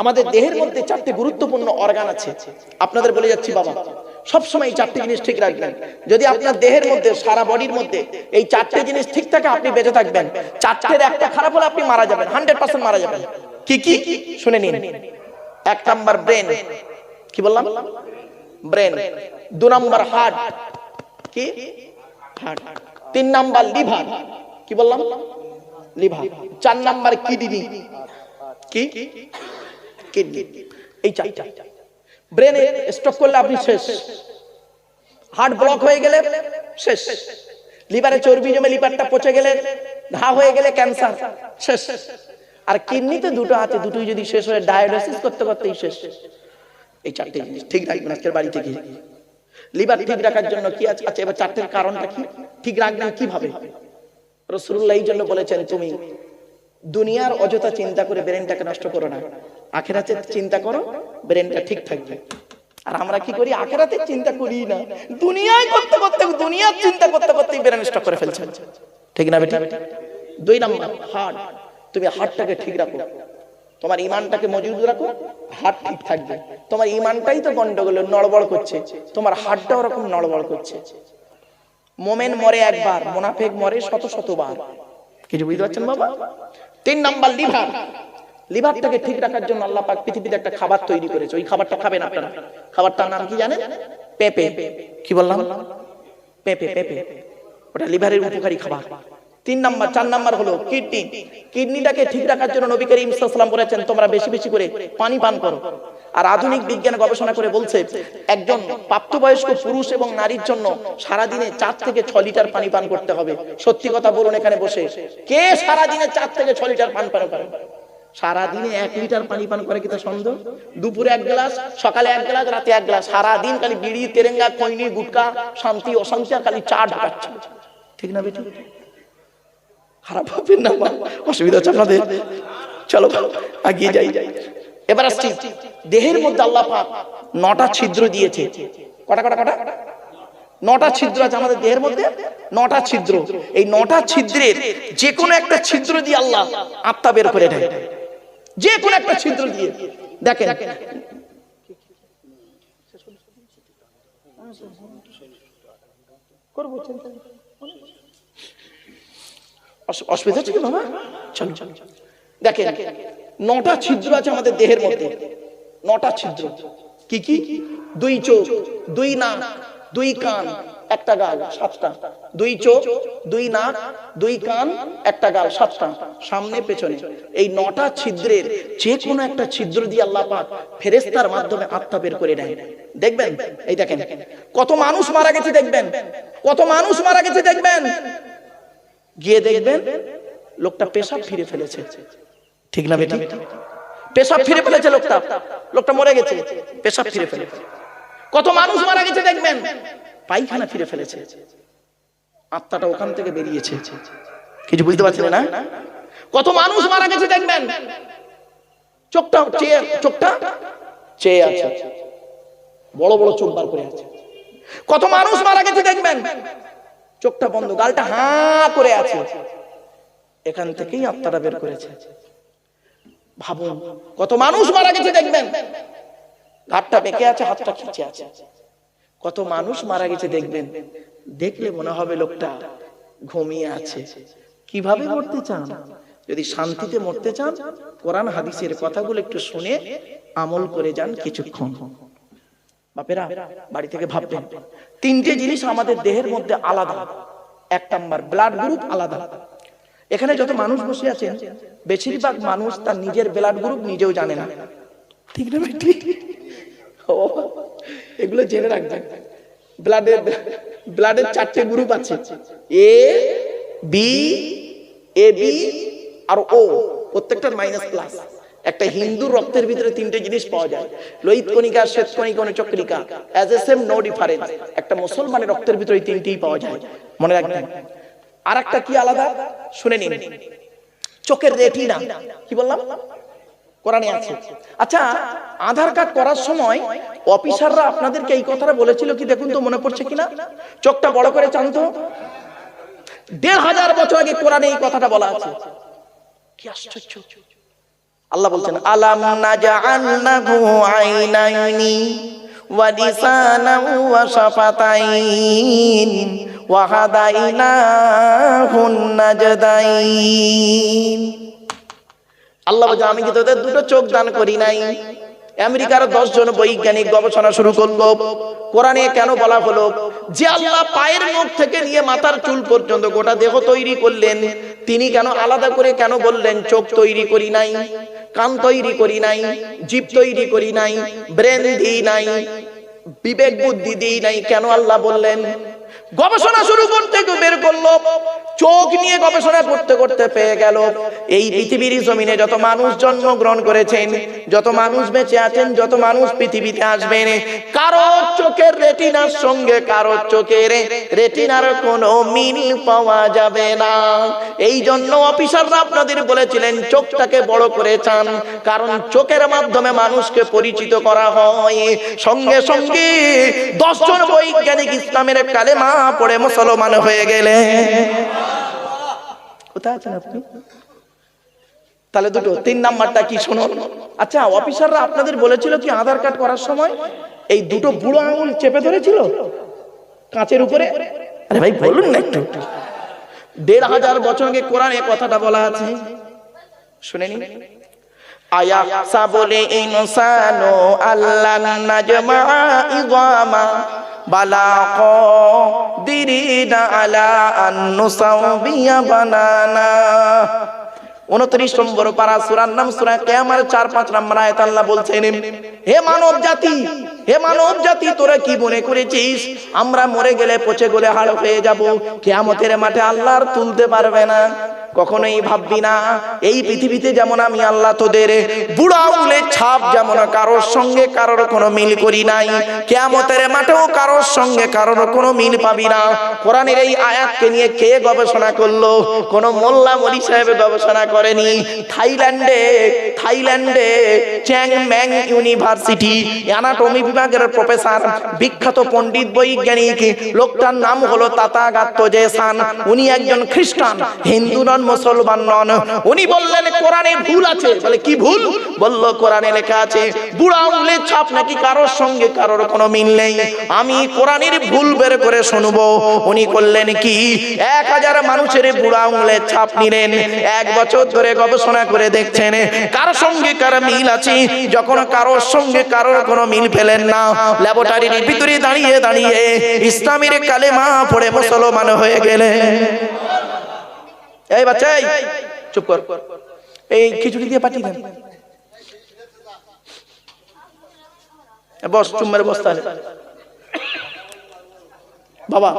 আমাদের দেহের মধ্যে চারটে গুরুত্বপূর্ণ অর্গান আছে। আপনাদের বলে যাচ্ছি, বাবা, সবসময় এই চারটে জিনিস ঠিক রাখবেন। যদি আপনার দেহের মধ্যে, সারা বডির মধ্যে এই চারটে জিনিস ঠিক থাকে, আপনি বেঁচে থাকবেন। চারটের একটা খারাপ হলে আপনি মারা যাবেন, হান্ড্রেড পার্সেন্ট মারা যাবেন। কি কি? শুনে নিন। এক নাম্বার ব্রেন। কি বললাম? ব্রেন। দু নাম্বার হার্ট। কি? হার্ট। তিন নাম্বার লিভার। কি বললাম? লিভার। চার নাম্বার কিডনি। কি? কিডনি এই চারটা। ব্রেনে স্ট্রোক করলে আপনি শেষ। হার্ট ব্লক হয়ে গেলে শেষ। লিভারে চর্বি জমে লিভারটা পচে গেলে ঘা হয়ে গেলে ক্যান্সার শেষ। আর কিডনিতে দুটো আছে, দুটোই যদি শেষ হয়ে ডায়ালিসিস করতে করতেই শেষ। এই চারটে জিনিস ঠিক রাখবেন আজকের বাড়ি থেকে। লিভার ঠিক রাখার জন্য কি আছে আচ্ছা এবার চারটের কারণটা কি? ঠিক রাখবেন কীভাবে? রসুল্লাহ এই জন্য বলেছেন, তুমি দুনিয়ার অযথা চিন্তা করে ব্রেনটাকে নষ্ট করো না। আখেরাতে চিন্তা করো, ব্রেনটা ঠিক থাকবে। আর আমরা কি করি? আখেরাতে চিন্তা করি না। দুনিয়ায় করতে করতে, দুনিয়ার চিন্তা করতে করতে ব্রেন নষ্ট করে ফেলছে। ঠিক না বেটা? দুই নাম্বার হার্ট তুমি হার্টটাকে ঠিক রাখো। তোমার ইমানটাকে মজুদ রাখো হার্ট ঠিক থাকবে। তোমার ইমানটাই তো গন্ডগোল নড়বড় করছে। তোমার হার্টটা ওরকম নড়বড় করছে। মোমেন মরে একবার, মোনাফেক মরে শত শতবার কিছু বুঝতে পারছেন বাবা? তিন নাম্বার লিভার লিভারটাকে ঠিক রাখার জন্য আল্লাহ পাক পৃথিবীতে একটা খাবার তৈরি করেছে। ওই খাবারটা খাবেন আপনারা। খাবারটার নাম কি জানেন? পেঁপে। কি বললাম? পেঁপে পেঁপে। ওটা লিভারের উপকারী খাবার। তিন নাম্বার, চার নাম্বার হলো কিডনি। কিডনিটাকে ঠিক রাখার জন্য নবী করিম সাল্লাম বলেছেন, তোমরা বেশি বেশি করে পানি পান করো। আর আধুনিক বিজ্ঞান গবেষণা করে বলছে, একজন প্রাপ্তবয়স্ক পুরুষ এবং নারীর জন্য সারাদিনে চার থেকে ছ লিটার পানি পান করতে হবে। সত্যি কথা বলুন এখানে বসে। কে সারাদিনে চার থেকে ছ লিটার পান পান করে? সারাদিনে এক লিটার পানি পান করে কি তা সন্দেহ? দুপুরে এক গ্লাস, সকালে এক গ্লাস, রাতে এক গ্লাস। সারাদিন খালি বিড়ি, তেরেঙ্গা, খৈনি, গুটকা, শান্তি, অশান্তি আর খালি চা ঢাকাচ্ছে ঠিক না বেটি? খারাপ ভাবেন না। অসুবিধা হচ্ছে আপনাদের। চলো আগিয়ে যাই। এবার আসছি। দেহের মধ্যে আল্লাহ পাক নটা ছিদ্র দিয়েছে। কটা কটা কটা? নটা ছিদ্র আছে আমাদের দেহের মধ্যে। নটা ছিদ্র। এই নটা ছিদ্রের যে কোনো একটা ছিদ্র দিয়ে আল্লাহ আত্মা বের করে দেয়। যে কোনো একটা ছিদ্র দিয়ে। দেখেন। করব চিন্তা অসুবিধা হচ্ছে বাবা? চল চল। দেখেন নটা ছিদ্র আছে আমাদের দেহের মধ্যে। নটা ছিদ্র। কি কি? দুই চোখ দুই নাক দুই কান একটা গাল, সাতটা। দুই চোখ, দুই নাক, দুই কান, একটা গাল, সাতটা। সামনে, পেছনে। এই নটা ছিদ্রের যে কোনো একটা ছিদ্র দিয়ে আল্লাহ পাক ফেরেস্তার মাধ্যমে আত্মা বের করে নেয় দেখবেন? এই দেখেন। কত মানুষ মারা গেছে দেখবেন? কত মানুষ মারা গেছে দেখবেন? গিয়ে দেখবেন, লোকটা পেশাব ফিরে ফেলেছে। ঠিক না বেটি? পেশাব ফিরে ফেলেছে লোকটা। লোকটা মরে গেছে। পেশাব ফিরে ফেলেছে। কত মানুষ মারা গেছে দেখবেন? পায়খানা ফিরে ফেলেছে। আত্মাটা ওখান থেকে বেরিয়েছে। কিছু বুঝতে পারছেন না? কত মানুষ মারা গেছে দেখবেন। চোখটা চোখটা চেয়ে আছে। বড় বড় চোখ বার করে আছে। কত মানুষ মারা গেছে দেখবেন। চোখটা বন্ধ, গালটা হা করে আছে। এখান থেকেই আত্মাটা বের করেছে। ভাবুন, কত মানুষ মারা গেছে দেখবেন। ঘাটটা বেঁকে আছে, হাতটা খিচে আছে। কত মানুষ মারা গেছে দেখবেন। দেখলে মনে হবে লোকটা ঘুমিয়ে আছে। কীভাবে মরতে চান? যদি শান্তিতে মরতে চান কোরআন হাদিসের কথাগুলো একটু শুনে আমল করে যান কিছুক্ষণ। বাপেরা বাড়ি থেকে ভাববেন তিনটে জিনিস আমাদের দেহের মধ্যে আলাদা। এক নাম্বার ব্লাড গ্রুপ আলাদা। এখানে যত মানুষ বসে আছেন বেশিরভাগ মানুষ তার নিজের ব্লাড গ্রুপ নিজেও জানে না। ঠিক না ও, এগুলো জেনে রাখবেন। ব্লাডের ব্লাডের চারটে গ্রুপ আছে। এ বি এ বি আর ও প্রত্যেকটার মাইনাস প্লাস একটা হিন্দু রক্তের ভিতরে তিনটে জিনিস পাওয়া যায়। লোহিত কণিকা, শ্বেত কণিকা, অনুচক্রিকা। As a same no difference একটা মুসলমানের রক্তের ভিতরে এই তিনটেই পাওয়া যায়। মনে রাখবেন। আর একটা কি আলাদা? শুনে নিন। চোখের রেটিনা। কি বললাম? কোরআনে আছে। আচ্ছা আধার কার্ড করার সময় অফিসাররা আপনাদেরকে এই কথাটা বলেছিল কি দেখুন তো মনে পড়ছে কিনা? চোখটা বড় করে চান তো। দেড় হাজার বছর আগে কোরআনে এই কথাটা বলা আছে। কি আশ্চর্য। আল্লাহ বলছেন আলাম নাজআল্লাহু আইনাইনি ওয়া লিসানান ওয়া শাফাতাইন ওয়া হাদাইনাহুন নাজদাইন। আল্লাহ বলছে, আমি কি তোদের দুটো চোখ দান করি নাই? আমেরিকার জন বৈজ্ঞানিক গবেষণা শুরু করল, কোরআনে কেন বলা হলো? যে আল্লাহ পায়ের মুখ থেকে নিয়ে মাথার চুল পর্যন্ত গোটা দেহ তৈরি করলেন, তিনি কেন আলাদা করে কেন বললেন, চোখ তৈরি করি নাই, কান তৈরি করি নাই জীব তৈরি করি নাই, ব্রেন দিই নাই, বিবেক বুদ্ধি দিই নাই, কেন আল্লাহ বললেন? গবেষণা শুরু করতে বের করল চোখ নিয়ে গবেষণা করতে করতে পেয়ে গেল। এই পৃথিবীর জমিনে যত মানুষ জন্মগ্রহণ করেছেন, যত মানুষ বেঁচে আছেন, যত মানুষ পৃথিবীতে আসবেন, কারও চোখের রেটিনার সঙ্গে, কারও চোখের রেটিনার কোনো মিল পাওয়া যাবে না। এই জন্য অফিসাররা আপনাদের বলেছিলেন, চোখটাকে বড় করে চান, কারণ চোখের মাধ্যমে মানুষকে পরিচিত করা হয়। সঙ্গে সঙ্গে দশজন বৈজ্ঞানিক ইসলামের কালেমা পড়ে মুসলমান হয়ে গেলে কোথায় আছেন আপনি? তাহলে দুটো, তিন নাম্বারটা কি শুনুন। আচ্ছা অফিসাররা আপনাদের বলেছিল কি আধার কার্ড করার সময় এই দুটো বুড়ো আঙুল চেপে ধরেছিল? কাঁচের উপরে? আরে ভাই, বলুন না একটু। দেড় হাজার বছর আগে কোরআনে কথাটা বলা আছে। শুনেনি আয়া সাবলে ইনসানো আল্লাহ নাজমা ইগামা বালা দিরিনা আলা আন নুসাউবিয়া বানানা। উনত্রিশ নম্বর পারা সুরার নাম সুরা কেয়ামার চার পাঁচ নম্বর আয়াত আল্লাহ বলছেন, হে মানব জাতি, হে মানব জাতি, তোরা কি মনে করেছিস? আমরা মরে গেলে পচে গলে হাড় হয়ে যাব। কেয়ামতের মাঠে আল্লাহ আর তুলতে পারবে না। কখনোই ভাববি না, এই পৃথিবীতে যেমন আমি আল্লাহ তোদের বুড়া উলের ছাপ যেমন কারোর সঙ্গে কারোর কোনো মিল করি নাই, কেয়ামতের মাঠেও কারোর সঙ্গে কারোর কোনো মিল পাবি না। কোরআনের এই আয়াতকে নিয়ে কে গবেষণা করল? কোন মোল্লা মলি সাহেব গবেষণা করেনি। থাইল্যান্ডে থাইল্যান্ডে চ্যাং ম্যাং ইউনিভার্সিটি, অ্যানাটমি বিভাগের প্রফেসর, বিখ্যাত পণ্ডিত বৈজ্ঞানিক, লোকটার নাম হলো তাতাগাত্ত জেসান উনি একজন খ্রিস্টান, হিন্দু নন মুসলমান নন। উনি বললেন, কোরআনে ভুল আছে। বলে, কি ভুল? বলল, কোরআনে লেখা আছে, বুড়া আঙুলের ছাপ নাকি কারোর সঙ্গে কারোর কোনো মিল নেই। আমি কোরআনের ভুল বের করে শুনব। উনি করলেন কি? এক হাজার মানুষের বুড়া আঙুলের ছাপ নিলেন। এক বছর ধরে গবেষণা করে দেখছেন, কার সঙ্গে কার মিল আছে? যখন কারোর সঙ্গে কারোর কোনো মিল পেলেন না, ল্যাবরেটরির ভিতরে দাঁড়িয়ে দাঁড়িয়ে ইসলামের কালেমা পড়ে মুসলমান হয়ে গেলে এই বাচ্চা এই, চুপ কর। এই খিচুড়ি দিয়ে পাঠিয়ে দেন। বস চুম্বের বস্তা। বাবা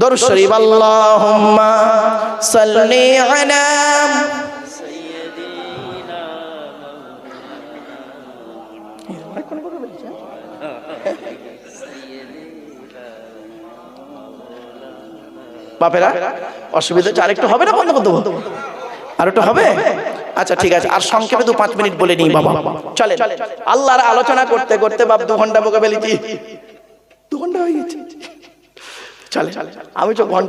দরুদ শরীফ আল্লাহুম্মা সাল্লি আলা বাপেরা, অসুবিধা হচ্ছে আরেকটু হবে না বন্ধ করতে বন্ধ আর একটু হবে? আচ্ছা ঠিক আছে। আর সংক্ষেপে দু পাঁচ মিনিট বলে নিই, বাবা। চলে আল্লাহর আলোচনা করতে করতে বাপ দু ঘণ্টা বকে ফেলেছি দু ঘণ্টা হয়ে গেছে।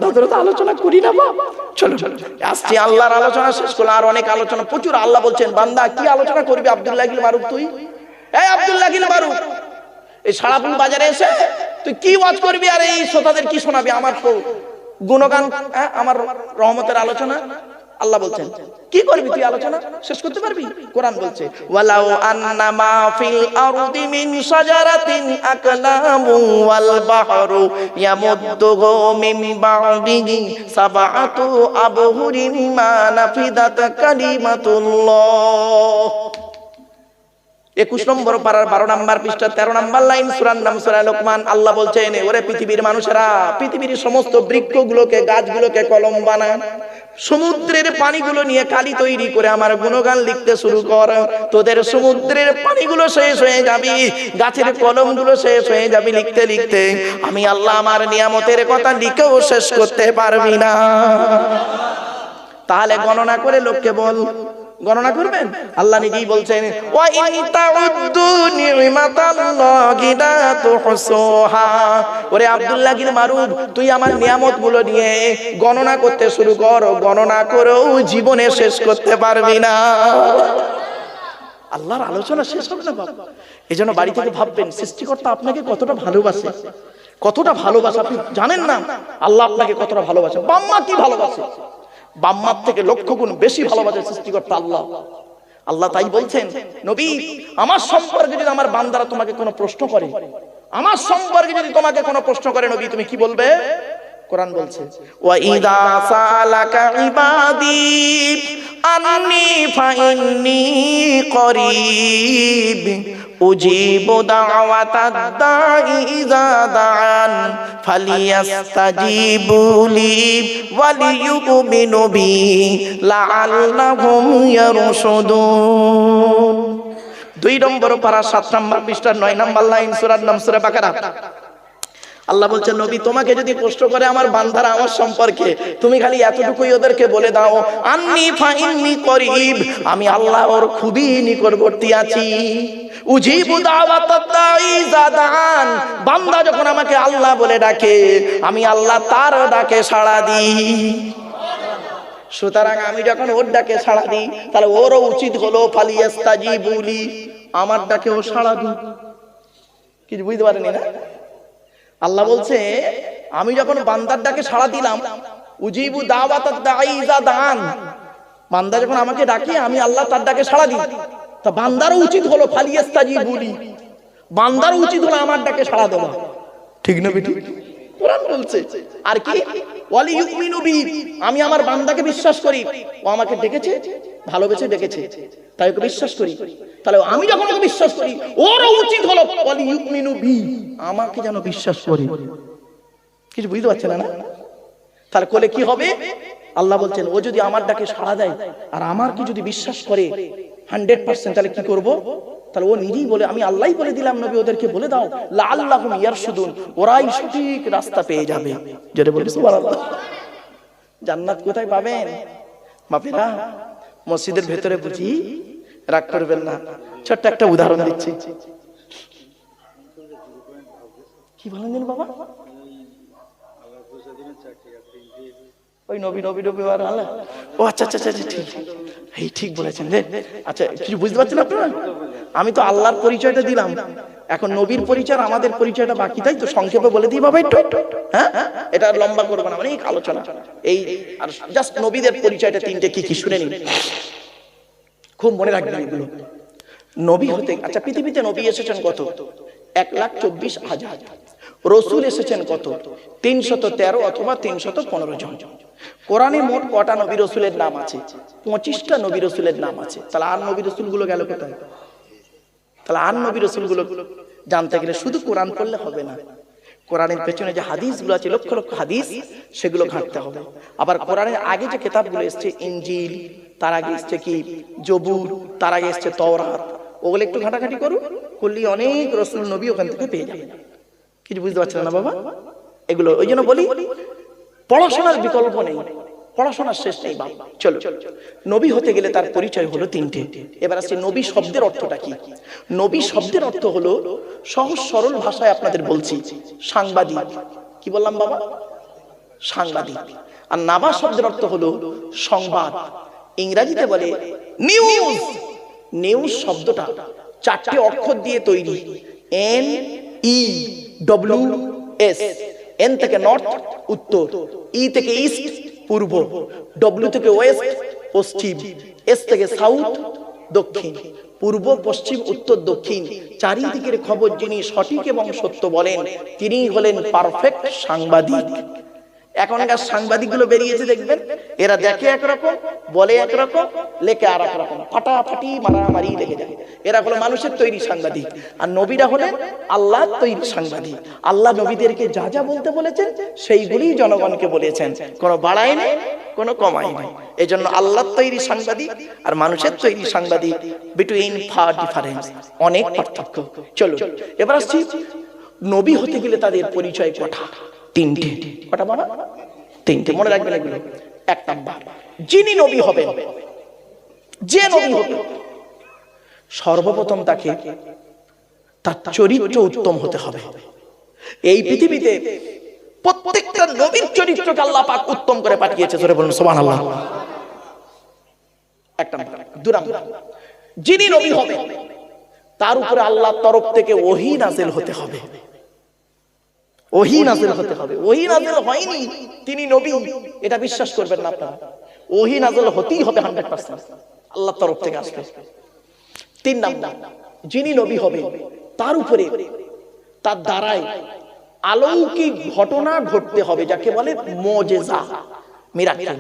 তো করি আর অনেক আলোচনা, প্রচুর আল্লাহ বলছেন, বান্দা, কি আলোচনা করবি মারুফ তুই? মারুফ এই বাজারে এসে তুই কি ওয়াজ করবি, আর এই শ্রোতাদের কি শোনাবি, আমার গুণগান হ্যাঁ, আমার রহমতের আলোচনা। আল্লাহ বলছেন কি করবি তুই আলোচনা? শেষ করতে পারবি? কোরআন বলছে ওয়ালাউ আন্নামা ফিল আরদি মিন শাজারাতিন আকলামু ওয়াল বাহরু ইয়ামুদ্দুহু মিন বা'দিহি সাবআতু আবহুরিন মা নাফিদাত কালিমাতুল্লাহ। একুশ নম্বর পাড়ার বারো নম্বর পৃষ্ঠা তেরো নম্বর লাইন সুরান নাম সুরা লোকমান। আল্লাহ বলছেন, ওরে পৃথিবীর মানুষেরা, পৃথিবীর সমস্ত বৃক্ষগুলোকে, গাছগুলোকে কলম বানান সমুদ্রের পানিগুলো নিয়ে কালি তৈরি করে আমার গুণগান লিখতে শুরু কর। তোদের সমুদ্রের পানিগুলো শেষ হয়ে যাবি, গাছের কলমগুলো শেষ হয়ে যাবি লিখতে লিখতে। আমি আল্লাহ আমার নিয়ামতের কথা লিখেও শেষ করতে পারবি না। তাহলে গণনা করে লোককে বল গণনা করবেন? আল্লাহ নিজেই বলছেন ওয়া ইন তাউদ্দু নিমাতাল্লাহি লা তুহসুহা ওরে আব্দুল্লাহ গিল মারুফ তুই আমার নিয়ামতগুলো নিয়ে গণনা করতে শুরু কর গণনা করেও জীবনে শেষ করতে পারবি না। আল্লাহর আলোচনা শেষ হবে না বাবা এই জন্য বাড়ি থেকে ভাববেন সৃষ্টিকর্তা আপনাকে কতটা ভালোবাসে? কতটা ভালোবাসে? আপনি জানেন না। আল্লাহ আপনাকে কতটা ভালোবাসে? বাম্মা কি ভালোবাসে? বাম্মার থেকে লক্ষ গুণ বেশি ভালোবাসে সৃষ্টিকর্তা আল্লাহ। আল্লাহ তাই বলছেন, নবী, আমার সম্পর্কে যদি আমার বান্দারা তোমাকে কোনো প্রশ্ন করে, আমার সম্পর্কে যদি তোমাকে কোনো প্রশ্ন করে, নবী, তুমি কি বলবে? কোরআন বলছে, ওয়া সালাকা ইবাদি, আন্নি ফাইন্নি করিব। উজিবু দাওয়াতাদ দাঈ ইযা দাআন ফালিয়াস্তাজিবু লি ওয়ালিয়ুমিনু বি লাআল্লাহুম ইয়ারশুদুন দুই নম্বর পারা, সাত নম্বর পৃষ্ঠার নয় নম্বর লাইন সুরার নাম সুরা বাকারা। আল্লাহ বলছেন নবী, তোমাকে যদি কষ্ট করে আমার বান্ধারা আমার সম্পর্কে তুমি খালি এতটুকুই ওদেরকে বলে দাও। আন্নি ফাইন্নি করিব, আমি আল্লাহ ওর খুবই নিকটবর্তী আছি। উজিবু বান্দা যখন আমাকে আল্লাহ বলে ডাকে আমি আল্লাহ তার ডাকে সাড়া দিই। সুতরাং আমি যখন ওর ডাকে সাড়া দিই তাহলে ওরও উচিত হলো ফালিয়াস্তাজি বলি আমার ডাকে ও সাড়া দিই। কিছু বুঝতে পারেনি না? আল্লাহ বলছে আমি যখন বান্দার ডাকে সাড়া দিলাম উজিবু দাওয়াতাদ দাঈ ইযা দান বান্দা যখন আমাকে ডাকে আমি আল্লাহ তার ডাকে সাড়া দিই। তা বান্দারও উচিত হলো ফালিয়াস্তাজি বলি বান্দারও উচিত হলো আমার ডাকে সাড়া দেওয়া। ঠিক না বেটি? কোরআন বলছে আর কি? ওয়ালি ইউমিনু বি আমি আমার বান্দাকে বিশ্বাস করি। ও আমাকে ডেকেছে ভালোবেসে ডেকেছে। তাই ওকে বিশ্বাস করি। তাহলে আমি যখন ওকে বিশ্বাস করি ওরও উচিত হলো ওয়ালি ইউমিনু বি আমাকে যেন বিশ্বাস করি। কিছু বুঝতে পারছেন না তাহলে কোলে কি হবে? আল্লাহ বলছেন ও যদি আমার ডাকে সাড়া দেয় আর আমার কি যদি বিশ্বাস করে হান্ড্রেড পার্সেন্ট তাহলে কি করব? তাহলে ও নিজেই বলে, আমি আল্লাহই বলে দিলাম নবী, ওদেরকে বলে দাও ইয়ারশুদুন, ওরাই সঠিক রাস্তা পেয়ে যাবে। যেটা বলি জান্নাত কোথায় পাবেন? বাপেরা মসজিদের ভেতরে বুঝি রাগ করবেন না। ছোট্ট একটা উদাহরণ দিচ্ছি। কি বলেন বাবা? ওই নবী নবী নবী আর আল্লাহ। ও আচ্ছা আচ্ছা আচ্ছা আচ্ছা, ঠিক। এই ঠিক বলেছেন। আচ্ছা কিছু বুঝতে পারছেন আপনারা? আমি তো আল্লাহর পরিচয়টা দিলাম। এখন নবীর পরিচয় আমাদের পরিচয়টা বাকি তাই তো? সংক্ষেপে বলে দিই বাবা একটু। হ্যাঁ? এটা লম্বা করব না অনেক আলোচনা। এই আর জাস্ট নবীদের পরিচয়টা তিনটে কি কি শুনে নিন। খুব মনে রাখবেন এগুলো। নবী হতে আচ্ছা পৃথিবীতে নবী এসেছেন কত? এক লাখ চব্বিশ হাজার। রসুল এসেছেন কত? তিনশত তেরো অথবা তিনশত পনেরো জন। কোরআনে মোট কটা নবী রসুলের নাম আছে? পঁচিশটা নবী রসুলের নাম আছে। তাহলে আর নবী রসুলগুলো কোথায়? তাহলে আর নবী রসুলগুলো জানতে গেলে শুধু কোরআন পড়লে হবে না। কোরআনের পেছনে যে হাদিসগুলো আছে, লক্ষ লক্ষ হাদিস, সেগুলো ঘাঁটতে হবে। আবার কোরআনের আগে যে কেতাবগুলো এসছে ইঞ্জিল তার আগে এসছে কি? জবুর, তার আগে এসছে তওরাত। ওগুলো একটু ঘাটাঘাটি করুন। করলে অনেক রসুল নবী ওখান থেকে পেয়ে যাবেন। কিছু বুঝতে পারছেন না বাবা? এগুলো ওই জন্য বলি, পড়াশোনার বিকল্প নেই, পড়াশোনার শেষ নেই বাবা চলো, নবী হতে গেলে তার পরিচয় হলো তিনটে। এবার আসছে নবী শব্দের অর্থটা কি? নবী শব্দের অর্থ হলো, সহজ সরল ভাষায় আপনাদের বলছি, সাংবাদিক। কি বললাম বাবা? সাংবাদিক। আর নাবা শব্দের অর্থ হলো সংবাদ। ইংরেজিতে বলে, নিউজ। নিউজ শব্দটা চারটে অক্ষর দিয়ে তৈরি, N E. W S N থেকে নর্থ উত্তর। ই থেকে ইস্ট পূর্ব। ডব্লিউ থেকে ওয়েস্ট পশ্চিম। এস থেকে সাউথ দক্ষিণ। পূর্ব, পশ্চিম, উত্তর, দক্ষিণ। চারিদিকের খবর যিনি সঠিক এবং সত্য বলেন তিনি হলেন পারফেক্ট সাংবাদিক। এখনকার সাংবাদিকগুলো বেরিয়েছে দেখবেন, এরা দেখে একরকম, বলে একরকম, লেখে আর রকম ফাটাফাটি মারামারি লেগে যায়। এরা হলো মানুষের তৈরি সাংবাদিক। আর নবীরা হলেন আল্লাহ তৈরি সাংবাদিক। আল্লাহ নবীদেরকে যা যা বলতে বলেছেন সেইগুলি জনগণকে বলেছেন। কোনো বাড়ায় নেই, কোনো কমাই নেই। এই জন্য আল্লাহ তৈরি সাংবাদিক আর মানুষের তৈরি সাংবাদিক বিটুইন ফার ডিফারেন্স অনেক পার্থক্য। চলো এবার আসছি, নবী হতে গেলে তাদের পরিচয় কটা? তিনটে। কটা বাবা? তিনটে। মনে রাখবেন এগুলো। এক নাম্বার, যিনি নবী হবেন, যে নবী হবে সর্বপ্রথম তাকে তার চরিত্র উত্তম হতে হবে। এই পৃথিবীতে প্রত্যেকটা নবীর চরিত্রকে আল্লাহ পাক উত্তম করে পাঠিয়েছে, জোরে বলুন, সুবহানাল্লাহ। এক নাম্বার। দু নাম্বার, যিনি নবী হবে তার উপরে আল্লাহর তরফ থেকে ওহি নাজেল হতে হবে। ওহি নাজেল হতে হবে। ওহি নাজেল হয়নি তিনি নবী। এটা বিশ্বাস করবেন না আপনারা। ওহি নাজেল হতেই হবে হান্ড্রেড পার্সেন্ট আল্লাহর তরফ থেকে আসবে। তিন নাম্বার যিনি নবী হবে তার উপরে তার দ্বারাই আলৌকিক ঘটনা ঘটতে হবে যাকে বলে মজেজা মিরাকেল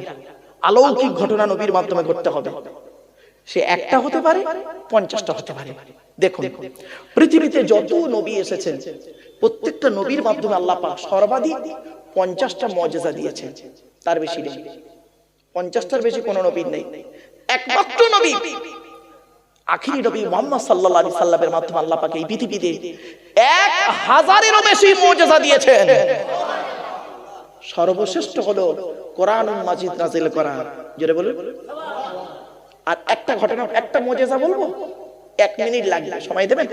আলৌকিক ঘটনা নবীর মাধ্যমে ঘটতে হবে। সে একটা হতে পারে পঞ্চাশটা হতে পারে। দেখুন পৃথিবীতে যত নবী এসেছেন প্রত্যেকটা নবীর মাধ্যমে আল্লাহ পাক সর্বাধিক পঞ্চাশটা মজেজা দিয়েছেন। তার বেশি নেই। পঞ্চাশটার বেশি কোনো নবীর নেই। একমাত্র নবী, আখিরি নবী মোহাম্মদ সাল্লাল্লাহু আলাইহি সাল্লামের মাধ্যমে আল্লাহ পাক এই পৃথিবীতে এক হাজারেরও বেশি মুজিজা দিয়েছেন। সর্বশ্রেষ্ঠ হলো কোরআন মাজিদ নাজিল করা। জোরে বলুন। আর একটা ঘটনা, একটা মুজিজা বলব? এক মিনিট লাগবে, সময় দেবেন?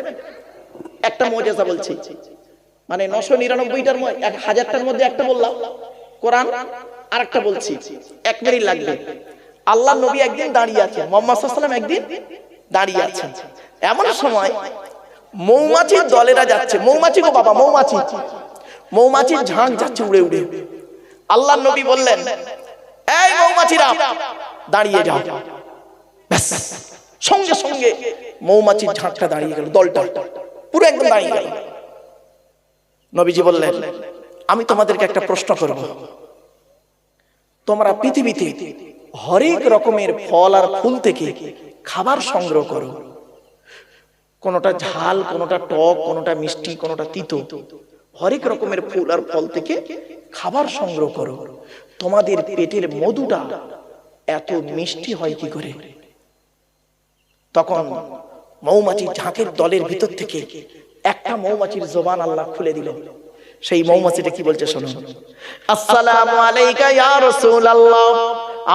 একটা মুজিজা বলছি। মানে নশো নিরানব্বইটার এক হাজারটার মধ্যে একটা বললাম। কোরআন আর একটা বলছি। এক মিনিট লাগবে। আল্লাহ নবী একদিন দাঁড়িয়ে আছেন, মোহাম্মদ একদিন দাঁড়িয়ে আছেন। এমন সময় মৌমাছির দলেরা যাচ্ছে। মৌমাছি গো বাবা, মৌমাছি। মৌমাছির ঝাঁক যাচ্ছে উড়ে উড়ে। আল্লাহ নবী বললেন, এই মৌমাছিরা, দাঁড়িয়ে যাও। সঙ্গে সঙ্গে মৌমাছির ঝাঁকটা দাঁড়িয়ে গেল, দলটা। পুরো একদম দাঁড়িয়ে গেল। নবীজি বললেন, আমি তোমাদেরকে একটা প্রশ্ন করব। তোমরা পৃথিবীতে হরেক রকমের ফল আর ফুল থেকে খাবার সংগ্রহ করো। কোনোটা ঝাল, কোনোটা টক, কোনোটা মিষ্টি, কোনোটা তিতো, হরেক রকমের ফুল আর ফল থেকে খাবার সংগ্রহ করো। তোমাদের পেটের মধুটা এত মিষ্টি হয় কি করে? তখন মৌমাছি ঝাঁকের দলের ভিতর থেকে একটা মৌমাছির জোবান আল্লাহ খুলে দিল। সেই মৌমাছিটা কি বলছে শোনো? আসসালামু আলাইকা ইয়া রাসূলুল্লাহ।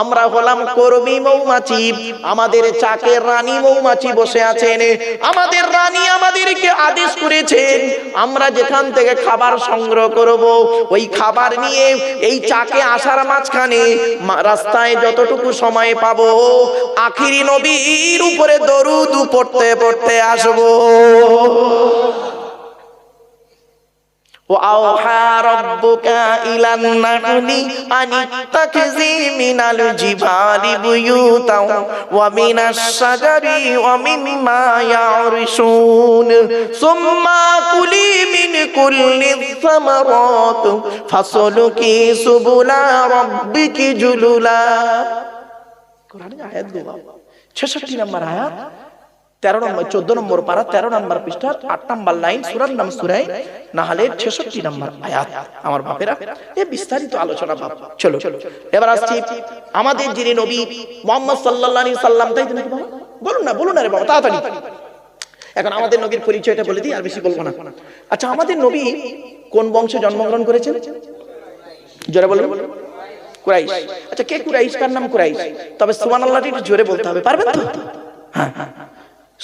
আমরা হলাম কর্মী মৌমাছি। আমাদের চাকের রানী মৌমাছি বসে আছেন। আমাদের রানী আমাদেরকে আদেশ করেছেন, আমরা যেখান থেকে খাবার সংগ্রহ করব, ওই খাবার নিয়ে এই চাকে আসার মাঝখানে রাস্তায় যতটুকু সময় পাবো, আখিরি নবীর উপরে দরুদ পড়তে পড়তে আসব। وأوحى ربك إلى النحل أن اتخذي من الجبال بيوتا ومن الشجر ومما يعرشون ثم كلي من كل الثمرات فاسلكي سبل ربك جللا কোরআনের আয়াত গো বাবা ছেষট্টি নম্বর আয়াত তেরো নম্বর চোদ্দ নম্বর পারা তেরো নম্বর পৃষ্ঠা আট নম্বর লাইন সুরার নাম সুরাই নাহলে ছেষট্টি নম্বর আয়াত। আমার বাপেরা এ বিস্তারিত আলোচনা বাপ। চলো। চলো। এবার আসছি আমাদের যিনি নবী মোহাম্মদ সাল্লাল্লাহু সাল্লাম তাই তো নাকি বাবা? বলুন না বলুন না রে বাবা তাড়াতাড়ি। এখন আমাদের নবীর পরিচয়টা বলে দিই আর বেশি বলব না। আচ্ছা আমাদের নবী কোন বংশে জন্মগ্রহণ করেছেন? জোরে বলুন। কুরাইশ। আচ্ছা কে কুরাইশ? কার নাম কুরাইশ? তবে সুবহানাল্লাহটি একটু জোরে বলতে হবে পারবেন তো? হ্যাঁ হ্যাঁ।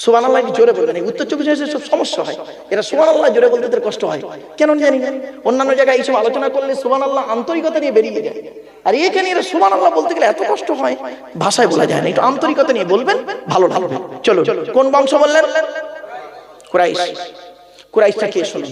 সুবান আল্লাহ জোরে বলবেন উত্তর চব্বিশ সব সমস্যা হয়। এরা সুবান আল্লাহ জোরে বলতে কষ্ট হয়। কেন জানি না? অন্যান্য জায়গায় এইসব আলোচনা করলে সুবান আল্লাহ আন্তরিকতা নিয়ে বেরিয়ে যায়। আর এখানে এরা সুবান আল্লাহ বলতে গেলে এত কষ্ট হয়, ভাষায় বলা যায় না। একটু আন্তরিকতা নিয়ে বলবেন, ভালো লাগবে। চলো কোন বংশ বললেন? কুরাইশ। কুরাইশটা কে শুনুন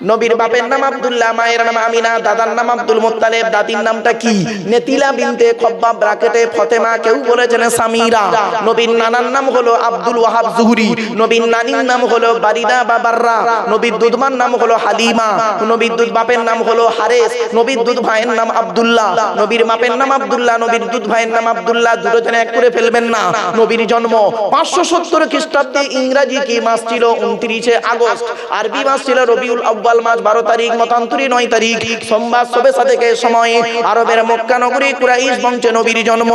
নবীর বাপের নাম আব্দুল্লাহ, মায়ের নাম আমিনা, দাদার নাম আব্দুল মুত্তালেব, দাদির নামটা কি? নেতিলা বিনতে খব্বাব ব্রাকেটে ফতেমা, কেউ বলেছেন সামিরা। নবীর নানার নাম হলো আব্দুল ওয়াহাব জুহরি। নবীর নানির নাম হলো বারিদা বা বাররা। নবীর দুধমার নাম হলো হালিমা। নবীর দুধ বাপের নাম হলো হারেস। নবীর দুধ ভাইয়ের নাম আব্দুল্লাহ। নবীর বাপের নাম আব্দুল্লাহ, নবীর দুধ ভাইয়ের নাম আব্দুল্লাহ। দুটো জনে এক করে ফেলবেন না। নবীর জন্ম পাঁচশো সত্তর খ্রিস্টাব্দে ইংরাজি কি মাস ছিল? উনত্রিশে আগস্ট। আরবি মাস ছিল রবিউল আব্বাল মাস বারো তারিখ, মতান্তরী নয় তারিখ। সোমবার সবে সাদেকের সময় আরবের মক্কা নগরী কুরাইশ বংশে নবীর জন্ম।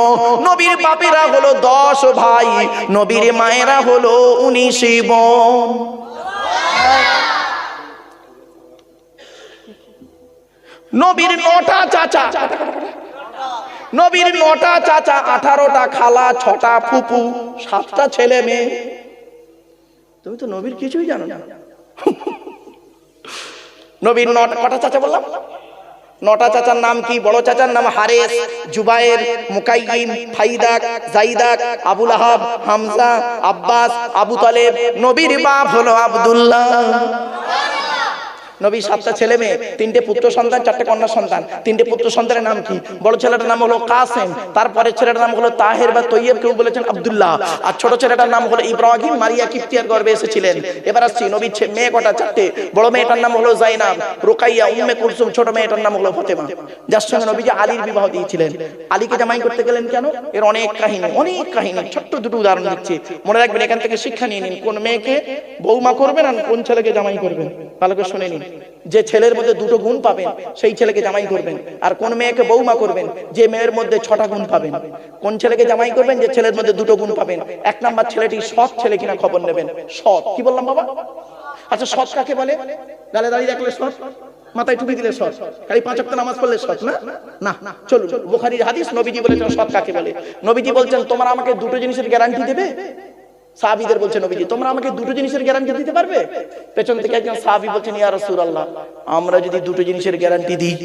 নবীর বাপেরা হলো দশ ভাই, নবীর মায়েরা হলো উনিশ বোন। নবীর নটা চাচা। নবীর নটা চাচা, আঠারোটা খালা, ছটা ফুপু, সাতটা ছেলে মেয়ে। তুমি তো নবীর কিছুই জানো না। নবীর নটা, কটা চাচা বললাম? নটা চাচার নাম কি? বড় চাচার নাম হারেস, জুবায়ের মুকাইম ফাইদাক, জাইদাক, আবুল আহাব হামসা আব্বাস, আবু তালেব। নবীর বাপ হলো আব্দুল্লাহ। নবী সাতটা ছেলে মেয়ে, তিনটে পুত্র সন্তান, চারটে কন্যা সন্তান। তিনটে পুত্র সন্তানের নাম কি? বড় ছেলেটার নাম হলো কাসেম, তারপরে ছেলেটার নাম হলো তাহের বা তৈয়ব, কেউ বলেছেন আব্দুল্লাহ। আর ছোট ছেলেটার নাম হলো ইব্রাহিম, মারিয়া কিপ্তিয়ার গর্বে এসেছিলেন। এবার আসছি নবীর মেয়ে কটা? চারটে। বড় মেয়েটার নাম হলো জাইনাব, রোকাইয়া, উম্মে কুলসুম, ছোট মেয়েটার নাম হলো ফতেমা। যার সঙ্গে নবীজি আলীর বিবাহ দিয়েছিলেন। আলীকে জামাই করতে গেলেন কেন? এর অনেক কাহিনী অনেক কাহিনী। ছোট্ট দুটো উদাহরণ দিচ্ছি। মনে রাখবেন, এখান থেকে শিক্ষা নিয়ে নিন। কোন মেয়েকে বৌমা করবেন আর কোন ছেলেকে জামাই করবেন? ভালো করে শুনে নিন। যে ছেলের মধ্যে দুটো গুণ পাবেন, সেই ছেলেকে জামাই করবেন। আর কোন মেয়েকে বৌমা করবেন, যে মেয়ের মধ্যে ছটা গুণ পাবেন। কোন ছেলেকে জামাই করবেন, যে ছেলের মধ্যে দুটো গুণ পাবেন। এক নাম্বার ছেলেটি সৎ ছেলে কিনা খবর নেবেন। সৎ। কি বললাম বাবা? আচ্ছা সৎ কাকে বলে? গালে দাঁড়িয়ে রাখলে সৎ, মাথায় টুপি দিলে সৎ। খালি পাঁচ ওয়াক্ত নামাজ পড়লে সৎ, না? না, চলুন। বুখারীর হাদিস নবীজি বলেছেন সৎ কাকে বলে? নবীজি বলছেন, তোমরা আমাকে দুটো জিনিসের গ্যারান্টি দেবে? সাহাবিদের বলছে নবীজি, তোমরা আমাকে দুটো জিনিসের গ্যারান্টি দিতে পারবে? পেছন থেকে একজন সাহাবি বলছেন, ইয়া রাসূলুল্লাহ, আমরা যদি দুটো জিনিসের গ্যারান্টি দিই,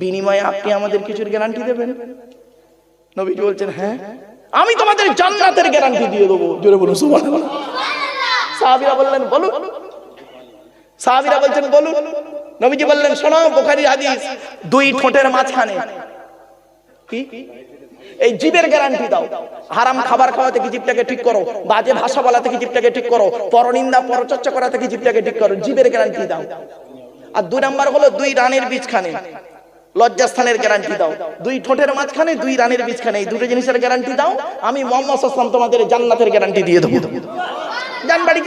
বিনিময়ে আপনি আমাদের কিছুর গ্যারান্টি দেবেন? নবীজি বলছেন হ্যাঁ আমি তোমাদের জান্নাতের গ্যারান্টি দিয়ে দেবো। জোরে বলুন, সুবহানাল্লাহ। সাহাবীরা বললেন, বলুন। সাহাবীরা বলছেন, বলুন। নবীজি বললেন, শোনো, বুখারীর হাদিস দুই ঠোঁটের মাঝখানে। কি? এই জীবের গ্যারান্টি দাও। হারাম খাবার খাওয়া থেকে জীবটাকে ঠিক করো। বাজে ভাষা বলা থেকে জীবটাকে ঠিক করো। পরনিন্দা, পরচর্চা করা থেকে জীবটাকে ঠিক করো। জীবের গ্যারান্টি দাও। আর দুই নাম্বার হলো দুই রানের বীজখানে। লজ্জাস্থানের গ্যারান্টি দাও। দুই ঠোঁটের মাঝখানে দুই রানের বীজখানে। এই দুটো জিনিসের গ্যারান্টি দাও। আমি মোহাম্মদ সাল্লাম তোমাদের জান্নাতের গ্যারান্টি দিয়ে দেবো। যান বাড়ি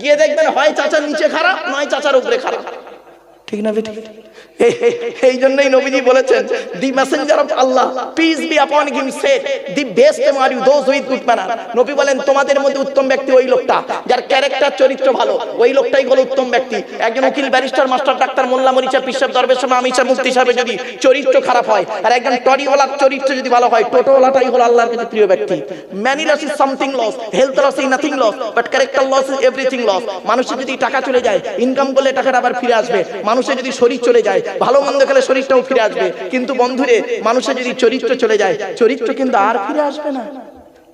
গিয়ে দেখবেন হয় চাচার নিচে খারাপ, নয় চাচার উপরে খারাপ। ঠিক না এই- জন্যই নবীজি বলেছেন the messenger of Allah peace be upon him said the best are you those with good manner নবী বলেন, তোমাদের মধ্যে উত্তম ব্যক্তি ওই লোকটা, যার ক্যারেক্টার চরিত্র ভালো, ওই লোকটাই হলো উত্তম ব্যক্তি। একজন উকিল ব্যারিস্টার মাস্টার ডাক্তার মোল্লা, মরিচা, পিসাব, দরবেশ আমিষা মুক্তি হিসাবে যদি চরিত্র খারাপ হয়, আর একজন টরিওয়ালার চরিত্র যদি ভালো হয়, টোটোওয়ালাটাই হলো আল্লাহর কাছে প্রিয় ব্যক্তি। Money loss is something loss health loss is nothing loss but character loss is everything loss মানুষের যদি টাকা চলে যায় ইনকাম করলে টাকাটা আবার ফিরে আসবে। মানুষের যদি শরীর চলে যায় ভালো মন্দ খেলে শরীরটাও ফিরে আসবে। কিন্তু বন্ধুরে, মানুষের যদি চরিত্র চলে যায়, চরিত্র কিন্তু আর ফিরে আসবে না।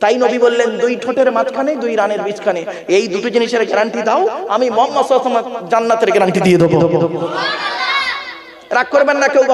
তাই নবী বললেন, দুই ঠোঁটের মাঝখানে, দুই রানের বীজখানে। এই দুটো জিনিসের গ্যারান্টি দাও, আমি মোহাম্মদ জান্নাতের গ্যারান্টি দিয়ে দেবো। রাগ করবেন না কেউ